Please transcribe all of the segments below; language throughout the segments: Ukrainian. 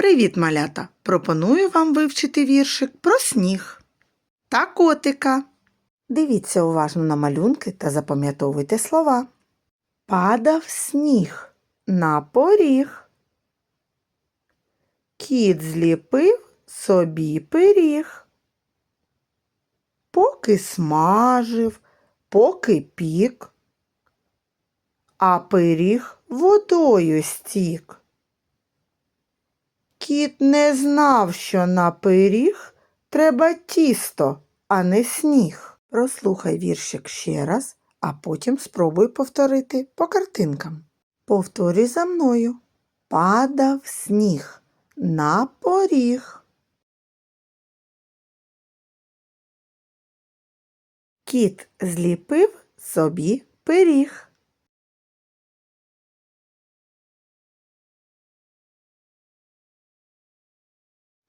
Привіт, малята! Пропоную вам вивчити віршик про сніг та котика. Дивіться уважно на малюнки та запам'ятовуйте слова. Падав сніг на поріг. Кіт зліпив собі пиріг. Поки смажив, поки пік, а пиріг водою стік. Кіт не знав, що на пиріг треба тісто, а не сніг. Прослухай віршик ще раз, а потім спробуй повторити по картинкам. Повторюй за мною. Падав сніг на поріг. Кіт зліпив собі пиріг.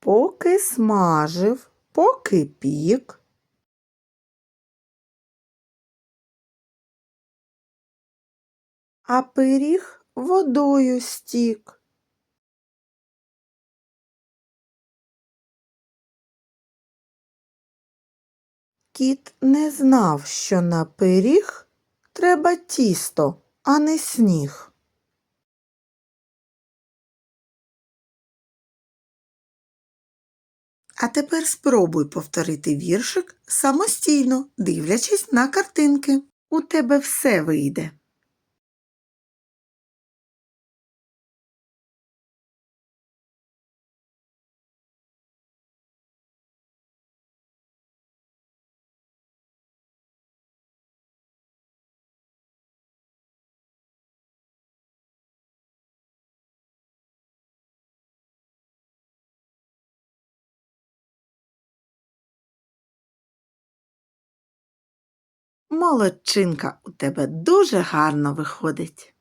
Поки смажив, поки пік. А пиріг водою стік. Кіт не знав, що на пиріг треба тісто, а не сніг. А тепер спробуй повторити віршик самостійно, дивлячись на картинки. У тебе все вийде. Молодчинка, у тебе дуже гарно виходить.